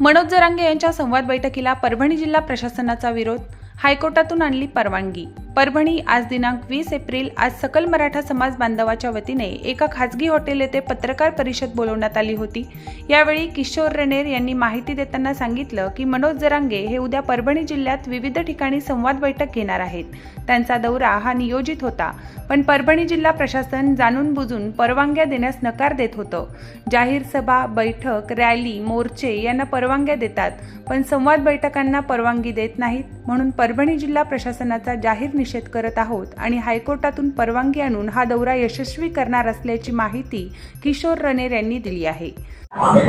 मनोज जरांगे यांच्या संवाद बैठकीला परभणी जिल्हा प्रशासनाचा विरोध हायकोर्टातून आणली परवानगी. परभणी आज दिनांक वीस एप्रिल आज सकल मराठा समाज बांधवाच्या वतीने एका खासगी हॉटेल येथे पत्रकार परिषद बोलवण्यात आली होती. यावेळी किशोर रेणेर यांनी माहिती देताना सांगितलं की मनोज जरांगे हे उद्या परभणी जिल्ह्यात विविध ठिकाणी संवाद बैठक घेणार आहेत. त्यांचा दौरा हा नियोजित होता पण परभणी जिल्हा प्रशासन जाणून बुजून परवानग्या देण्यास नकार देत होतं. जाहीर सभा बैठक रॅली मोर्चे यांना परवानग्या देतात पण संवाद बैठकांना परवानगी देत नाहीत म्हणून परभणी जिल्हा प्रशासनाचा जाहीर निषेध करत आहोत आणि हायकोर्टातून परवानगी आणून हा दौरा यशस्वी करणार असल्याची माहिती किशोर रनेर यांनी दिली आहे.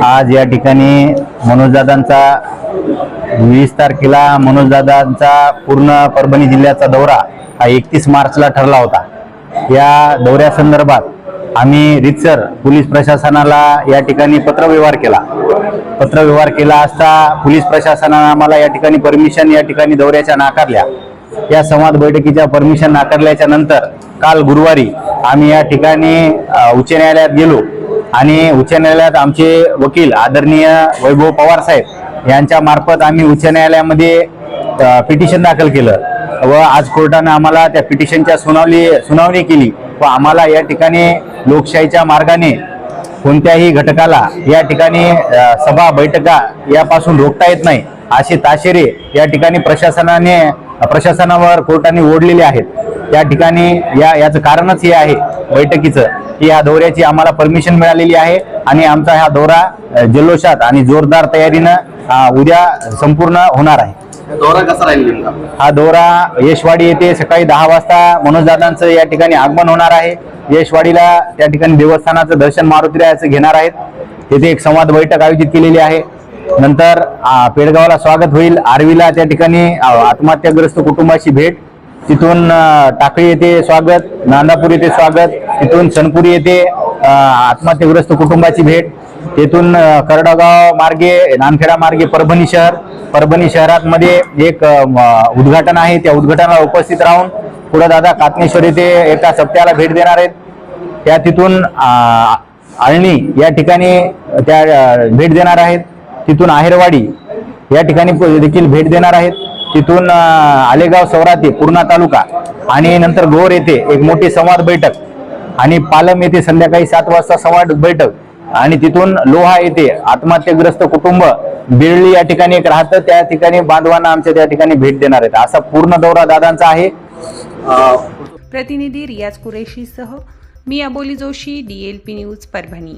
आज या ठिकाणी मनोजदादांचा वीस तारखेला मनोजदादांचा पूर्ण परभणी जिल्ह्याचा दौरा हा एकतीस मार्चला ठरला होता. या दौऱ्यासंदर्भात आम्ही रितसर पोलीस प्रशासनाला या ठिकाणी पत्रव्यवहार केला. पत्रव्यवहार केला असता पोलीस प्रशासनानं आम्हाला या ठिकाणी परमिशन या ठिकाणी दौऱ्याच्या नाकारल्या. या संवाद बैठकीच्या परमिशन नाकारल्याच्या नंतर काल गुरुवारी आम्ही या ठिकाणी उच्च न्यायालयात गेलो. आणि उच्च न्यायालयात आमचे वकील आदरणीय वैभव पवार साहेब यांच्या मार्फत आम्ही उच्च न्यायालयामध्ये पिटिशन दाखल केलं व आज कोर्टानं आम्हाला त्या पिटिशनच्या सुनावली सुनावणी केली व आम्हाला या ठिकाणी लोकशाहीच्या मार्गाने कोणत्याही घटकाला या ठिकाणी सभा बैठका यापासून रोखता येत नाही असे ताशेरे या ठिकाणी प्रशासनाने प्रशासनावर कोर्टाने ओढलेले आहेत. त्या ठिकाणी या याचं कारणच हे आहे बैठकीचं की या दौऱ्याची आम्हाला परमिशन मिळालेली आहे आणि आमचा हा दौरा जल्लोषात आणि जोरदार तयारीनं उद्या संपूर्ण होणार आहे. दौरा कसा राहील हा दौरा यशवाडी येथे सकाळी दहा वाजता मनोजदादांचं या ठिकाणी आगमन होणार आहे. यशवाडीला त्या ठिकाणी देवस्थानाचं दर्शन मारुतीरायाचं घेणार आहेत. तेथे एक संवाद बैठक आयोजित केलेली आहे. नंतर पेडगावला स्वागत होईल. आर्वीला त्या ठिकाणी आत्महत्याग्रस्त कुटुंबाची भेट. तिथून टाकळी येथे स्वागत नांदापूर येथे स्वागत तिथून सनपुरी येथे आत्महत्याग्रस्त कुटुंबाची भेट. तेथून करडागाव करडगाव मार्गे नानखेडा मार्गे परभणी शहर. परभणी शहरात मध्ये एक उद्घाटन आहे. त्या उद्घाटनाला उपस्थित राहून पुढे दादा कातनेश्वर येथे एका सप्त्याला भेट देणार आहेत. त्या तिथून आळणी या ठिकाणी त्या भेट देणार आहेत. तिथून आहेरवाडी या ठिकाणी प- देखील भेट देणार आहेत. तिथून आलेगाव सौराते पूर्णा तालुका आणि नंतर गोर येथे एक मोठी संवाद बैठक आणि पालम येथे संध्याकाळी सात वाजता संवाद बैठक आणि तिथून लोहा येथे आत्महत्याग्रस्त कुटुंब बिरळी या ठिकाणी एक राहतं. त्या ठिकाणी बांधवांना आमच्या त्या ठिकाणी भेट देणार आहेत. असा पूर्ण दौरा दादांचा आहे. प्रतिनिधी रियाज कुरेशीसह मी Aboli Joshi D L P L P news Parbhani.